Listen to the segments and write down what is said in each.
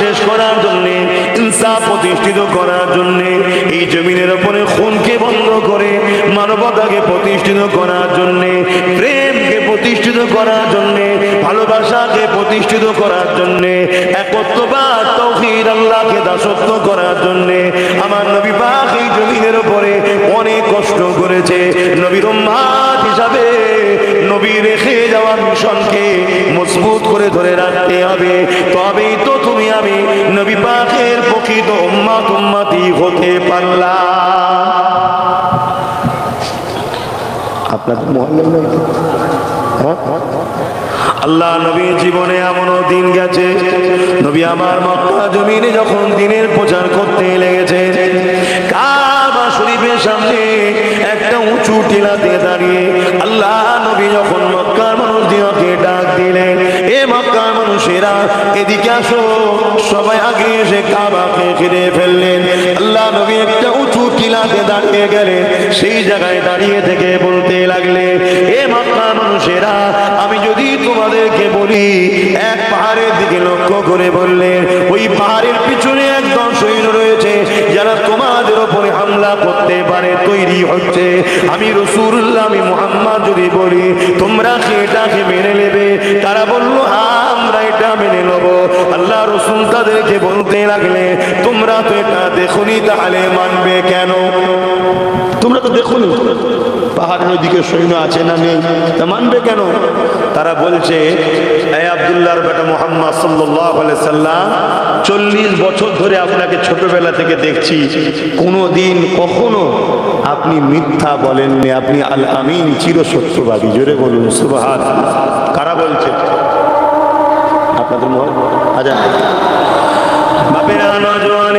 শেষ করার জন্য, ইনসাফ প্রতিষ্ঠিত করার জন্য, এই জমিনের উপরে খুনকে বন্ধ করে, মানবতাকে প্রতিষ্ঠিত করার জন্য, প্রেমকে প্রতিষ্ঠিত করার জন্য, ভালোবাসাকে প্রতিষ্ঠিত করার জন্য একত্রবাদ তৌহিদ আল্লাহকে দাসত্ব করার জন্য, আমার নবী পাক এই জমিনের উপরে অনেক কষ্ট করেছে। নবীর হিসাবে নবী রেখে যাওয়া মিশনকে মজবুত করে ধরে রাখতে হবে। তবেই তো তুমি আমি নবী পাকের প্রকৃত উম্মাত উম্মাতি হতে আপনাদের মহল্লা আল্লাহ নবী জীবনে এমনও দিন গেছে, নবী আমার মক্কা জমিনে যখন দিনের প্রচার করতে লেগেছে, কাবা শরীফের সামনে একটা উঁচু টিলাতে দাঁড়িয়ে মানুষদিনকে ডাক দিলেন এ মক্কার মানুষেরা, এদিকে আসো। সবাই আগে এসে কাবাকে ঘিরে ফেললেন। আল্লাহ নবী একটা উঁচু টিলাতে দাঁড়িয়ে গেলেন। সেই জায়গায় দাঁড়িয়ে থেকে বলতে লাগলে এ মক্কার মানুষেরা, আমি যদি তোমাদেরকে বলি, এক পাহাড়ের দিকে লক্ষ্য করে বললেন ওই পাহাড়ের পিছনে একদম সৈন্য রয়েছে, যারা তোমাদের হামলা করতে পারে, তৈরি হচ্ছে। আমি রসুল্লাহ, আমি মোহাম্মদ যদি বলি, তোমরা কি এটাকে মেনে নেবে? তারা বলল হ্যাঁ আমরা এটা মেনে নেব। আল্লাহ রসুল তাদেরকে বলতে লাগলে, তোমরা তো এটা দেখুনি, তাহলে মানবে কেন? তোমরা তো দেখুনি। পাহাড়ের ওইদিকে সৈন্য আছে না নেই? তা মানবে কেন? তারা বলছে, এই আবদুল্লাহর বেটা মোহাম্মদ সাল্লাহ সাল্লাম, চল্লিশ বছর ধরে আপনাকে ছোটবেলা থেকে দেখছি। কোনো দিন কখনো আপনি মিথ্যা বলেননি। আপনি আল আমিন চিরসত্যবাদী জোরে বলুন সুবাহাত কারা বলছে? আপনাদের মহল? নজওয়ানেরা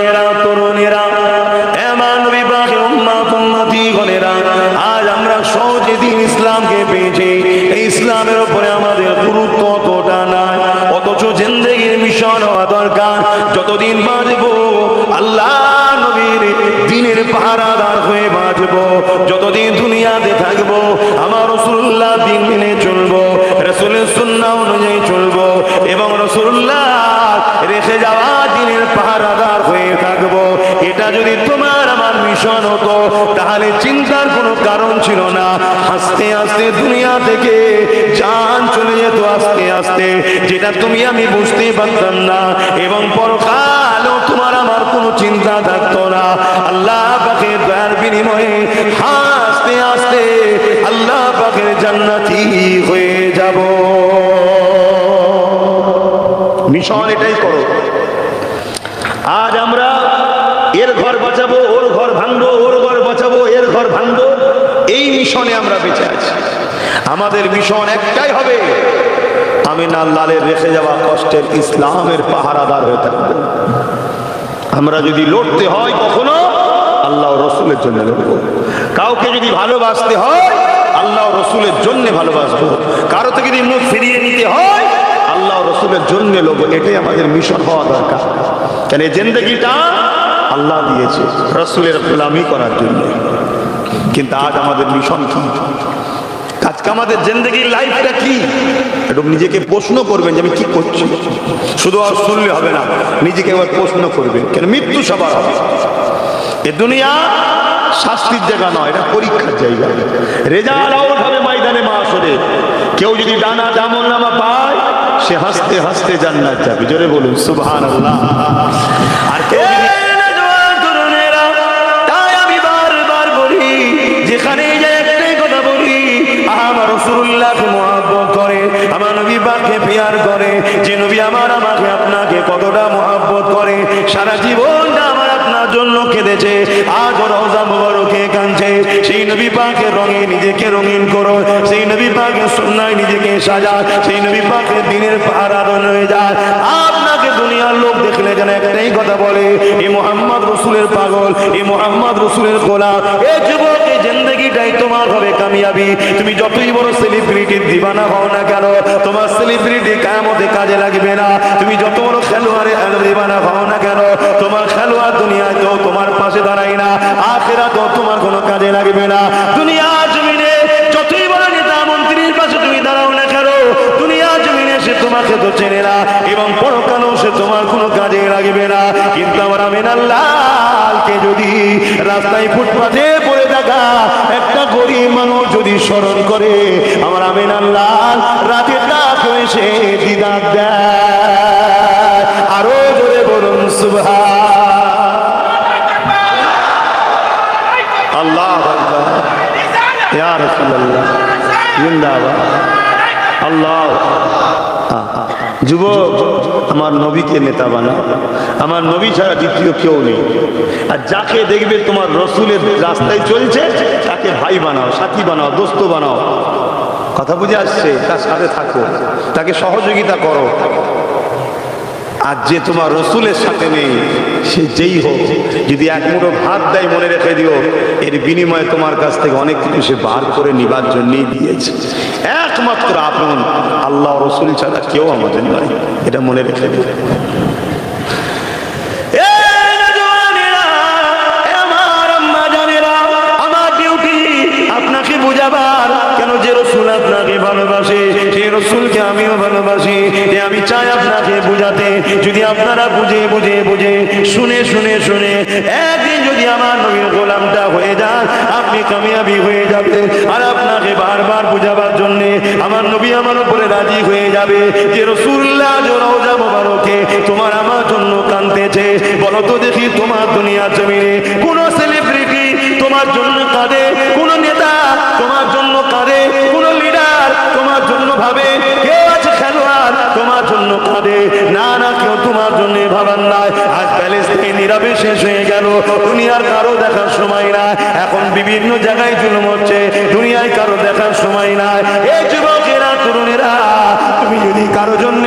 ইসলামের উপরে আমাদের গুরুত্ব অতটা নাই। অথচ জিন্দগির মিশন হওয়া দরকার। যতদিন বাঁচব, আল্লাহ নবীর দিনের পাহারাদার হয়ে বাঁচব। যতদিন দুনিয়াতে থাকব, আমার রসুল্লাহ দিন মেনে চলবো। রসুলের সুন্না হতো, তাহলে চিন্তার কোনো কারণ ছিল না। আস্তে আস্তে দুনিয়া থেকে জান চলে যেত আস্তে আস্তে, যেটা তুমি আমি বুঝতে পারতাম না। এবং পরকালও তোমার আমার কোনো চিন্তা থাকতো না। আল্লাহ পাখের দয়ার বিনিময়ে হাসতে আস্তে আল্লাহ পাখের জান্নাতি হয়ে যাব। মিশন এটাই করো। আজ আমরা এর ঘর বাঁচাবো ভাঙবো ওর ঘর বাঁচাবো, এর ঘর ভাঙবো, এই মিশনে আমরা বেঁচে আছি। আমাদের মিশন একটাই হবে আমি না লালের রেখে যাওয়া কষ্টের ইসলামের পাহারাদার হয়ে থাকব। আমরা যদি লড়তে হয় কখনো, আল্লাহ রসুলের জন্য লড়বো। কাউকে যদি ভালোবাসতে হয়, আল্লাহ রসুলের জন্য ভালোবাসবো। কারও থেকে যদি মুখ ফিরিয়ে নিতে হয়, আল্লাহ রসুলের জন্য লোক এটাই আমাদের মিশন হওয়া দরকার। কেন জিন্দগিটা আল্লাহ দিয়েছে রসুলের গোলামি করার জন্য। কিন্তু আজ আমাদের মিশন কি? আজকে আমাদের জিন্দগির লাইফটা কি? একটু নিজেকে প্রশ্ন করবেন যে আমি কি করছি? শুধু আর শুনলে হবে না, নিজেকে একবার প্রশ্ন করবেন, কেন মৃত্যু সবার হবে। এ দুনিয়া শাস্তির জায়গা নয়, এটা পরীক্ষার জায়গা। রেজাল্ট আউট হবে ময়দানে মাসরে কেউ যদি ডানা জামল নামা পায়, সে হাসতে হাসতে জান্নাত যাবে। জোরে বলুন সুবহান আল্লাহ আর কেউ পেয়ার করে, যে নবী আমার আমাকে আপনাকে কতটা মহাব্বত করে, সারা জীবনটা আমার আপনার জন্য কেঁদেছে, আজ রোজা মুবারকে কাঁদছে। সেই নবী পাকে রঙে নিজেকে রঙিন করো, সেই নবী পাকে সন্ন্যায় নিজেকে সাজা, সেই নবী পাকে দিনের পাহারাদন হয়ে যায় আপনাকে দুনিয়ার লোক দেখলে যেন একটাই কথা বলে এই মোহাম্মদ রসুলের পাগল এই মোহাম্মদ রসুলের গোলা এ যুবক এই জিন্দগিটাই তোমার হবে কামিয়াবি। তুমি যতই বড় সেলিব্রিটির দিবানা হও না কেন, তোমার সেলিব্রিটি কায়ামতে কাজে লাগবে না। তুমি যত বড় খেলোয়াড়ের দিবানা হও না কেন, তোমার খেলোয়াড় দুনিয়ায় তো তোমার পাশে দাঁড়াই না আখেরা তো তোমার কোনো কাজে লাগবে না। দুনিয়া জমিনে যতই বড় নেতা, মন্ত্রীর পাশে তুমি দাঁড়াও না কেন, দুনিয়া জমিনে সে তোমাকে তো চেনে না, এবং পরকালেও সে তোমার কোনো কাজে লাগবে না। কিন্তু আমার আমিনাল্লাহকে যদি রাস্তায় ফুটপাতে পড়ে থাকা একটা গরিব মানুষ যদি স্মরণ করে, আমার আমিনাল্লাহ রাতে ডাক এসে দিদার দেয়। আরও জোরে বলুন সুবহা আল্লাহ ইয়া জিন্দাবাদ। আল্লাহ। যুবক আমার নবীকে নেতা বানাও আমার নবী ছাড়া দ্বিতীয় কেউ নেই। আর যাকে দেখবে তোমার রসুলের রাস্তায় চলছে, তাকে ভাই বানাও, সাথী বানাও, দোস্ত বানাও। কথা বুঝে আসছে? তার সাথে থাকো। তাকে সহযোগিতা করো। আর যে তোমার রসুলের সাথে নেই, সে যেই হোক, যদি এক মুঠো ভাত দেয় মনে রেখে দিও, এর বিনিময়ে তোমার কাছ থেকে অনেক কিছু সে বার করে নিবার জন্যেই দিয়েছে। একমাত্র আপন আল্লাহ রসুল ছাড়া কেউ আমাদের নয়, এটা মনে রেখে দিও। যদি আপনারা বুঝে বুঝে বুঝে, শুনে শুনে শুনে একদিন যদি আমার নবীর গোলামটা হয়ে যান, আপনি কামিয়াবি হয়ে যাবে আর আপনাকে বারবার বুঝাবার জন্যে আমার নবী আমার উপরে রাজি হয়ে যাবে যে রসুল্লাহ রওজা মোবারকে তোমার আমার জন্য কানতেছে বলো তো দেখি তোমার দুনিয়ার জমিনে কোন সেলিব্রিটি তোমার জন্য কাঁদে, কোন নেতা তোমার জন্য কাঁদে, কোন লিডার তোমার জন্য ভাবে, কেউ আছে খেলোয়াড় তোমার জন্য কাঁদে। না না তোমার জন্য ভাবার নাই আজ প্যালেস্তাইন নীরবে শেষ হয়ে গেল। দুনিয়ার কারও দেখার সময় নাই। এখন বিভিন্ন জায়গায় জুলুম হচ্ছে। দুনিয়ায় কারও দেখার সময় নাই। এই যুবকেরা, তরুণেরা, তুমি যদি কারও জন্য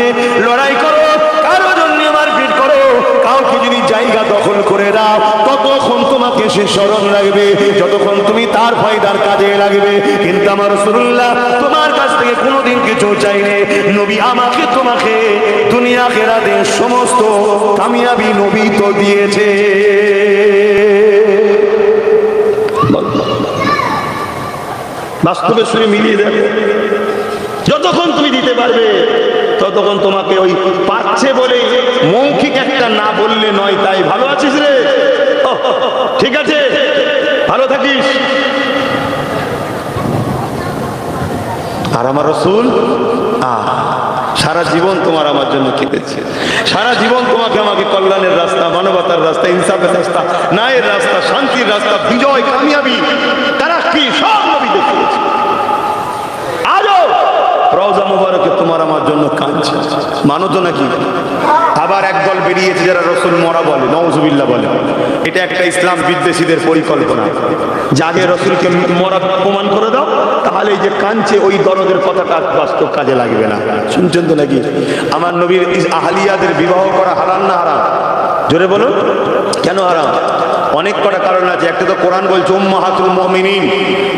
লড়াই করো, কারও জন্য মারপিট করো, কাউকে যদি জায়গা দখল করে দাও তোমাকে সে স্মরণ রাখবে। যতক্ষণ তুমি তার ফায়দার কাজে লাগবে। কিন্তু আমার রসুল্লাহ, তোমার কাছ থেকে কোনোদিন কিছু চাইলে নবী আমাকে তোমাকে দুনিয়া খেরাতে সমস্ত কামিয়াবি নবী তো দিয়েছে। বাস্তবের সঙ্গে মিলিয়ে দেখো যতক্ষণ তুমি দিতে পারবে, ততক্ষণ তোমাকে ওই পাচ্ছে বলে মৌখিক একটা না বললে নয়, তাই ভালো আছিস রে? আর আমার রসুল? সারা জীবন তোমার আমার জন্য কেঁদেছে সারা জীবন তোমাকে আমাকে কল্যাণের রাস্তা, মানবতার রাস্তা, ইনসাফের রাস্তা, ন্যায়ের রাস্তা, শান্তির রাস্তা, বিজয়, কামিয়াবি তারা কি সব নবী দেখিয়েছে আজও রওজা মুবারকে তোমার আমার জন্য কাঁদছে। মানো তো নাকি? আবার একদল বেরিয়েছে যারা রসুল মরা বলে নওজুবিল্লা বলে। এটা একটা ইসলাম বিদ্বেষীদের পরিকল্পনা। যাকে রসুলকে মরা প্রমাণ করে দাও তাহলে এই যে কাঁদছে ওই দরদের কথাটা বাস্তব কাজে লাগবে না। শুনছেন তো নাকি? আমার নবীর আহলিয়াদের বিবাহ করা হারাম না হারাম? জোরে বলুন। কেন হারাম? অনেক কটা কারণ আছে। একটা তো কোরআন বলছে, উম্মাহাতুল মুমিনিন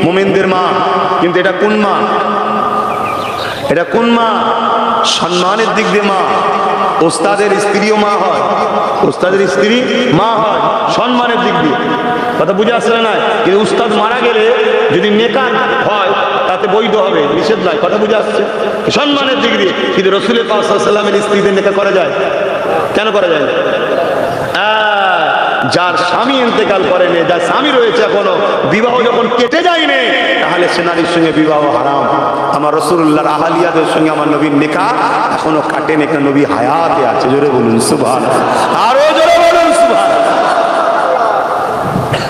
মুমিনদের মা। কিন্তু এটা কোন মা? এটা কোন মা? সম্মানের দিক দিয়ে মা। ওস্তাদের স্ত্রীও মা হয়। ওস্তাদের স্ত্রী মা হয়, সম্মানের দিক দিয়ে। কথা বুঝে আসছে না কিন্তু উস্তাদ মারা গেলে যদি নেকান হয়, তাতে বৈধ হবে, নিষেধ নয়। কথা বুঝে আসছে? সম্মানের দিক দিয়ে। কিন্তু রসুলের পাশাল্লামের স্ত্রীদের নেকা করা যায়? কেন করা যায়? না? যার স্বামী ইন্তেকাল করেনি, যার স্বামী রয়েছে এখনও, বিবাহ যখন কেটে যায়নি, তাহলে সে নারীর সঙ্গে বিবাহ হারাম। আমার রসুল্লাহর আহালিয়াদের সঙ্গে আমার নবীর নেকা এখনও কাটেনি একটা নবী হায়াতে আছে। জোরে বলুন সুভান আরও জোরে বলুন সুভান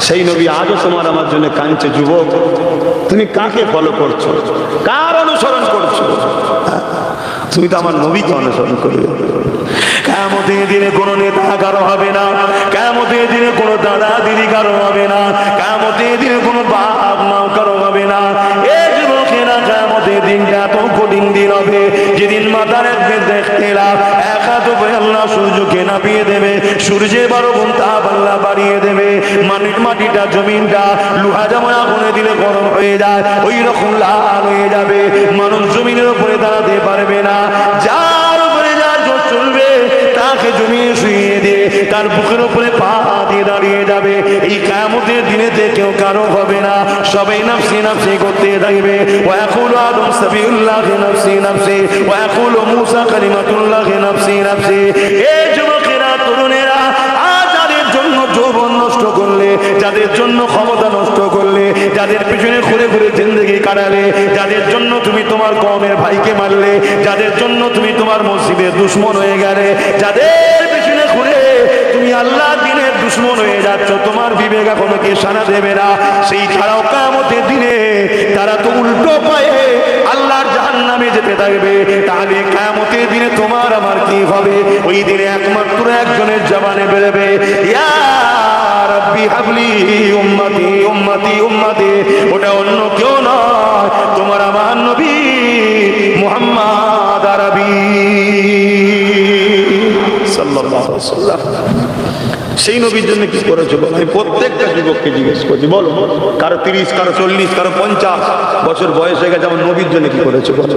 সেই নবী আজও তোমার আমার জন্য কাঁদছে, যুবক। তুমি কাকে ফলো করছ? কার অনুসরণ করছ? তুমি তো আমার নবীকে অনুসরণ করবে। কেমতের দিনে কোনো নেতা কারও হবে না কেমতের দিনে কোনো দাদা দিদি কারও হবে না কেমতের দিনে কোনো বাপ মাও কারও হবে না। এ যুবকেরা কেমতের দিনটা এত কঠিন দিন হবে। যেদিন মাথার একদিন দেখতে এলাম এক হাত উপরে আল্লাহ সূর্যকে নাপিয়ে দেবে। সূর্যে বারো গুণ তাপ বাড়িয়ে দেবে। মাটির মাটিটা, জমিনটা লোহা যেমন আগুনে দিলে গরম হয়ে যায়। ওই রকম লাল হয়ে যাবে। মানুষ জমিনের উপরে দাঁড়াতে পারবে না। যার তাকে জমিয়ে শুয়ে দিয়ে তার বুকের উপরে পা দিয়ে দাঁড়িয়ে যাবে। এই কায়ামতের দিনেতে কেউ কারও হবে না। সবাই নাফসি নাফসি করতে থাকবে। ও এখন আদম সাবিউল্লাহ নাফসি নাফসি মুসা কালিমাতুল্লাহ নাফসি নাফসি। এই যুবকেরা তো যৌবন নষ্ট করলে, যাদের জন্য ক্ষমতা যাদের পিছনে ঘুরে ঘুরে জিন্দগি কাটালে, যাদের জন্য তুমি তোমার কমের ভাইকে মারলে, যাদের জন্য তুমি তোমার মসজিদের দুশ্মন হয়ে গেলে, যাদের পিছনে ঘুরে তুমি আল্লাহ দিনের দুশ্মন হয়ে যাচ্ছ, তোমার বিবেক এখনও কে সানা দেবে না। সেই ছাড়াও কামতের দিনে তারা তো উল্টো পায়ে আল্লাহর জাহান নামে যেতে থাকবে। তাহলে কামতের দিনে তোমার আমার কি হবে? ওই দিনে একমাত্র একজনের জবানে বেরোবে, ইয়া রাব্বি হাবলি উম্মতি উম্মতি উম্মতি। ওটা অন্য কেউ নয়, তোমার আমার নবী মুহাম্মদ আরবি। সাল্লাল্লাহু আলাইহি সেই নবীর জন্য কি করেছ? বলো আমি প্রত্যেকটা যুবককে জিজ্ঞেস করছি, বলো। কারও তিরিশ, কারও চল্লিশ, কারও পঞ্চাশ। বছর বয়স হয়ে গেছে, আমার নবীর জন্য কি করেছ? বলো।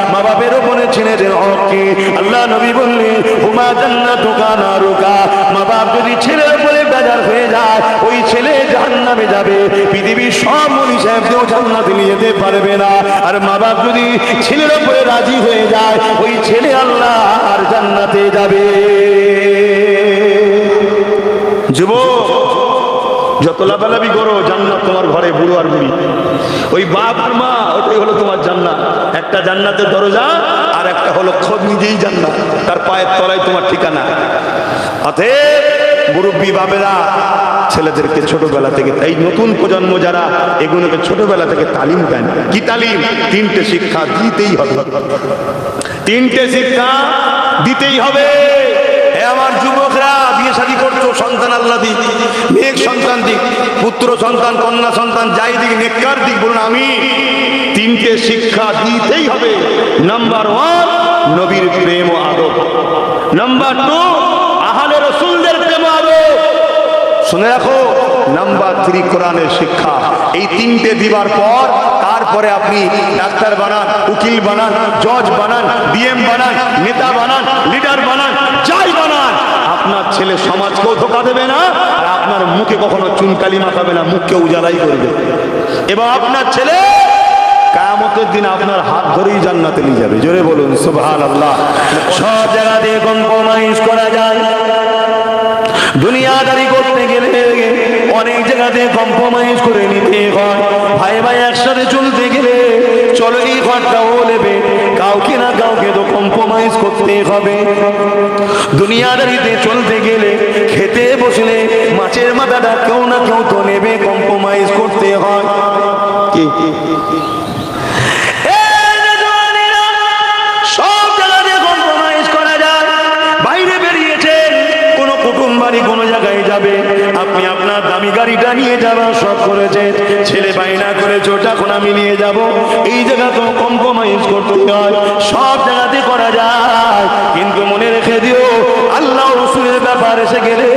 বাপের উপরে ছেলেদের হক কি? আল্লাহ নবী বললেন, হুমা জান্নাতুকা নারুকা। মা বাপ যদি ছেলের উপরে বেজার হয়ে যায়, ওই ছেলে জাহান্নামে যাবে। পৃথিবীর সব মনি সাহেবকেও জান্নাতে নিয়ে যেতে পারবে না। আর মা বাপ যদি ছেলের উপরে রাজি হয়ে যায়, ওই ছেলে আল্লাহ আর জান্নাতে যাবে। যুবক যত লাভালাভি করো, জান্নাত তোমার ঘরে বুড়ো আর বুড়ি। ওই বাপ আর মা, ওটাই হলো তোমার জান্নাত। একটা জান্নাতের দরজা আর একটা হলো খোদ নিজেই জান্নাত। তার পায়ের তলায় তোমার ঠিকানা। অতএব মুরব্বী বাবেরা ছেলেদেরকে ছোটবেলা থেকে, এই নতুন প্রজন্ম যারা, এগুলোকে ছোটবেলা থেকে তালিম দেন। কি তালিম? তিনটে শিক্ষা দিতেই হবে। তিনটে শিক্ষা দিতেই হবে। বিয়ে করছ, সন্তান আল্লাহ দিক মেয়ে সন্তান দিক, পুত্র সন্তান, কন্যা সন্তান, যাই দিক, নেককার দিক, বলুন আমি। তিনটে শিক্ষা দিতেই হবে। নাম্বার ওয়ান নবীর প্রেম ও আদব। নাম্বার টু আহলে রসুলদের প্রেম ও আদব। শুনে রাখো নাম্বার থ্রি কোরআনের শিক্ষা। এই তিনটে দিবার পর, তারপরে আপনি ডাক্তার বানান, উকিল বানান, জজ বানান, ডিএম বানান, নেতা বানান, লিডার বানান, যাই আপনার ছেলে সমাজকেও ধোকা দেবে না, আর আপনার মুখে কখনো চুনকালি মাখাবে না, মুখকে উজালাই করবে। এবং আপনার ছেলে কায়ামতের দিন আপনার হাত ধরেই জান্নাতে নিয়ে যাবে। জোরে বলুন সুবহান আল্লাহ সব জায়গাতে কম্প্রোমাইজ করা যায়। দুনিয়াদারি করতে গেলে অনেক জায়গাতে কম্প্রোমাইজ করে নিতে হয়। ভাই ভাই একসাথে চলতে গেলে চলো এই ঘরটাও নেবে। কাউকে না কাউকে তো কম্প্রোমাইজ করতে হবে। দুনিয়াদারিতে চলতে গেলে খেতে বসলে মাছের মাথাটা কেউ না কেউ তো নেবে কম্প্রোমাইজ করতে হয়। কি? করেছে, ছেলে বাইনা করেছে ওটা এখন আমি নিয়ে যাব। এই জায়গা তো কম্প্রোমাইজ করতে হয়, সব জায়গাতে করা যায়। কিন্তু মনে রেখে দিও, আল্লাহ রসুলের ব্যাপার এসে গেলে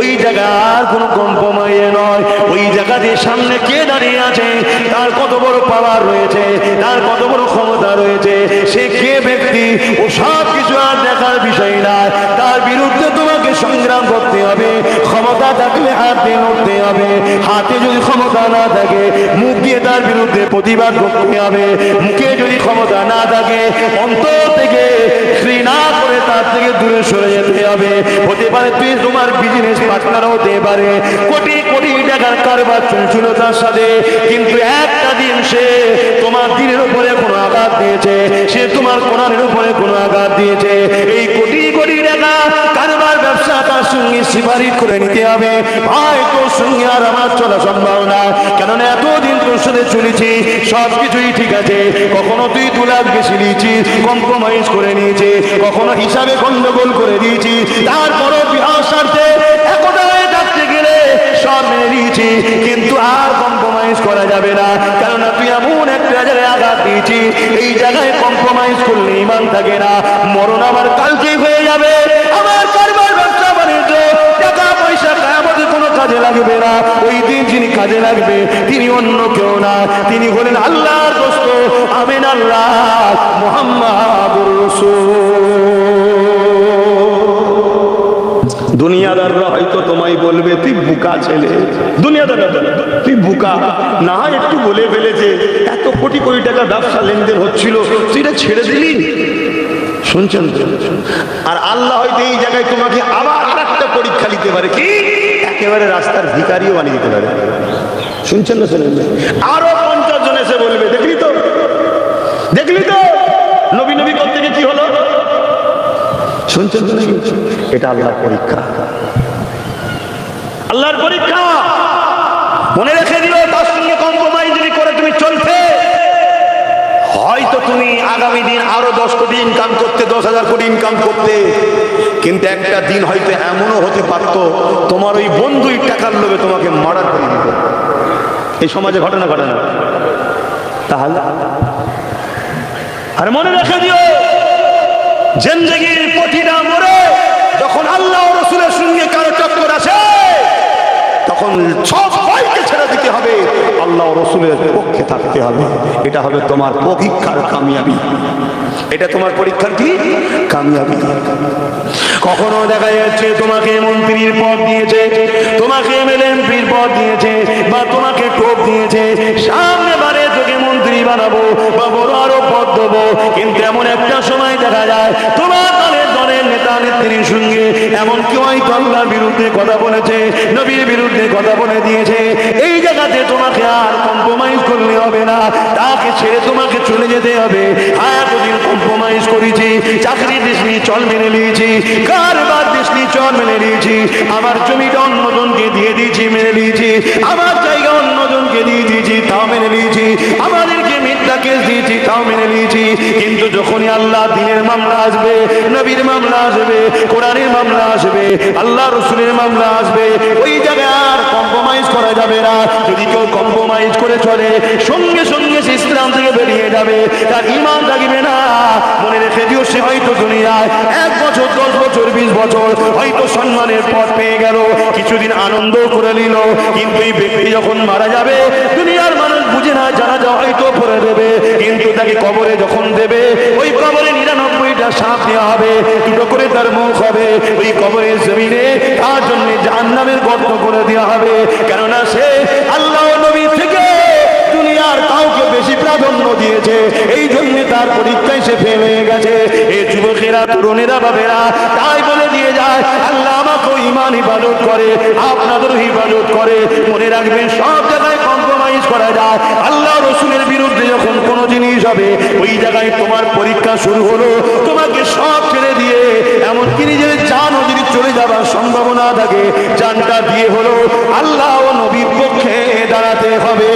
ওই জায়গার কোনো কম্প্রোমাইজ নয়। ওই জায়গাতে সামনে কে দাঁড়িয়ে আছে, তার কত বড় পাওয়ার রয়েছে, তার কত বড় ক্ষমতা রয়েছে, সে কে ব্যক্তি, ও সব কিছু আর দেখার বিষয় না তার বিরুদ্ধে তোমাকে সংগ্রাম করতে ক্ষমতা থাকলে হাতে লড়তে হবে। হাতে যদি ক্ষমতা না থাকে, মুখ দিয়ে তার বিরুদ্ধে প্রতিবাদ করতে হবে। মুখে যদি ক্ষমতা না থাকে, অন্তর থেকে ঘৃণা করে তার থেকে দূরে সরে যেতে হবে। হতে পারে তুই তোমার বিজনেস পার্টনার হতে পারে। কোটি কোটি টাকার কারবার চলছিল তার সাথে। কিন্তু একটা দিন সে তোমার দিনের উপরে কোনো আঘাত দিয়েছে। সে তোমার কোরআনের উপরে কোনো আঘাত দিয়েছে। এই কোটি কোটি টাকা কারবার ব্যবসা তার সঙ্গে সিফারিশ করে নিতে হবে। ভাই, তোর সঙ্গে আর আমার চলা সম্ভব না। কেননা এতদিন তোর সাথে চলেছি সব কিছুই ঠিক আছে। কখনো তুই দু লাখ বেশি নিয়েছিস কম্প্রোমাইজ করে নিয়েছে কখনো হিসাবে গন্ডগোল করে দিয়েছি তারপরও বিহার স্বার্থে নিয়েছি কিন্তু আর কম্প্রোমাইজ করা যাবে না। কেননা তুই এমন একটা জায়গায় আঘাত দিয়েছি এই জায়গায় কম্প্রোমাইজ করলে ইমান থাকে না। মরণ আমার কালকেই হয়ে যাবে। আমার কারবার ব্যবসা বাণিজ্য, টাকা পয়সা আমাদের কোনো কাজে লাগবে না। ওই দিন যিনি কাজে লাগবে, তিনি অন্য কেউ না। তিনি হলেন আল্লাহর দোস্ত, আমিন আল্লাহ, মোহাম্মদুর রাসূল। দুনিয়াদাররা হয়তো তোমায় বলবে, তুই বুকা ছেলে। দুনিয়াদাররা তুই বুকা। না একটু বলে ফেলেছে, এত কোটি কোটি টাকা ব্যবসা লেনদেন হচ্ছিল, তুই ছেড়ে দিলি? শুনছেন? আর আল্লাহ হয়তো এই জায়গায় তোমাকে আবার আরেকটা পরীক্ষা নিতে পারে, কি? একেবারে রাস্তার ভিকারিও বানিয়ে দিতে পারে। শুনছেন না শুনেন? আরও পঞ্চাশ জন এসে বলবে, দেখলি তো? দেখলি তো? নবী নবী করতে কি হলো? শুনছেন তো নাকি? এটা আল্লাহর পরীক্ষা। আল্লাহর পরীক্ষা। মনে রেখে দিও তার সঙ্গে কম্প্রোমাইজ যদি করে তুমি চলতে, হয়তো তুমি আগামী দিন আরও দশ কোটি ইনকাম করতে, দশ হাজার কোটি ইনকাম করতে। কিন্তু একটা দিন হয়তো এমনও হতে পারত, তোমার ওই বন্ধুই টাকার লোভে তোমাকে মার্ডার করে দিত। এই সমাজে ঘটনা ঘটনা তাহলে? আর মনে রেখে দিও জিন্দগির প্রতিটা মোড়ে যখন আল্লাহ রসুলের সঙ্গে কারও চক্কর আসে, তখন সবাইকে ছেড়ে দিতে হবে, আল্লাহ রসুলের পক্ষে থাকতে হবে। এটা হবে তোমার পরীক্ষার কামিয়াবি। এটা তোমার পরীক্ষার কি? কামিয়াবি। কখনো দেখা যাচ্ছে তোমাকে মন্ত্রীর পদ দিয়েছে, তোমাকে এমএলএমপির পদ দিয়েছে, বা তোমাকে টোপ দিয়েছে, সামনে বারে তোকে মন্ত্রী বানাবো, বা আরও পদ দেবো। কিন্তু এমন একটা সময় দেখা যায়, তোমার দলের দলের নেতা নেত্রীর সঙ্গে এমন কেউ হয়তো আল্লাহর বিরুদ্ধে কথা বলেছে, নবীর বিরুদ্ধে কথা বলে দিয়েছে। এই জায়গাতে তোমাকে আর কম্প্রোমাইজ করলে হবে না, তাকে ছেড়ে তোমাকে চলে যেতে হবে। হ্যাঁ এতদিন কম্প্রোমাইজ করেছি চাকরি দেশ নিয়ে চল মেনে নিয়েছি, কারবার দেশ নিয়ে চল মেনে নিয়েছি, আমার জমিটা অন্যজনকে দিয়ে দিয়েছি, মেনে নিয়েছি, আমার জায়গা অন্যজনকে দিয়ে দিয়েছি, তাও মেনে নিয়েছি আমাদেরকে কিন্তু যখনই আল্লাহ মামলা আসবে, নবীর মামলা আসবে মামলা আসবে, আল্লাহ মামলা আসবে, ওই জায়গায় আর করা যাবে না। যদি কেউ করে চলে, সঙ্গে সঙ্গে সে ইসলাম থেকে বেরিয়ে যাবে। তার ইমান থাকবে না। মনে রেখে দিও সে হয়তো দুনিয়ায় এক বছর, দশ বছর, বিশ বছর হয়তো সম্মানের পথ পেয়ে গেল। কিছুদিন আনন্দ করে নিল। কিন্তু এই ব্যক্তি যখন মারা যাবে, দুনিয়ার মানুষ বুঝে না জানা যা হয়তো পরে দেবে। কিন্তু তাকে কবরে যখন দেবে, ওই কবরে নিরানব্বইটা সাপ দেওয়া হবে। দুটো করে তার মুখ হবে। ওই কবরের জমিনে তার জন্য জাহান্নামের গর্ত করে দেওয়া হবে। কেননা সে তরুণেরা বাবেরা তাই বলে দিয়ে যায়, আল্লাহ আমাকে ইমান হিফাজত করে আপনাদের হিফাজত করে। মনে রাখবেন, সব জায়গায় কম্প্রোমাইজ করা যায়। আল্লাহ রসুলের বিরুদ্ধে যখন কোনো জিনিস হবে, ওই জায়গায় তোমার পরীক্ষা শুরু হলো, তোমাকে সব ছেড়ে দিয়ে, এমনকি নিজের জানও যদি চলে যাবার সম্ভাবনা থাকে, জানটা দিয়ে হলো, আল্লাহ ও নবীর পক্ষে দাঁড়াতে হবে।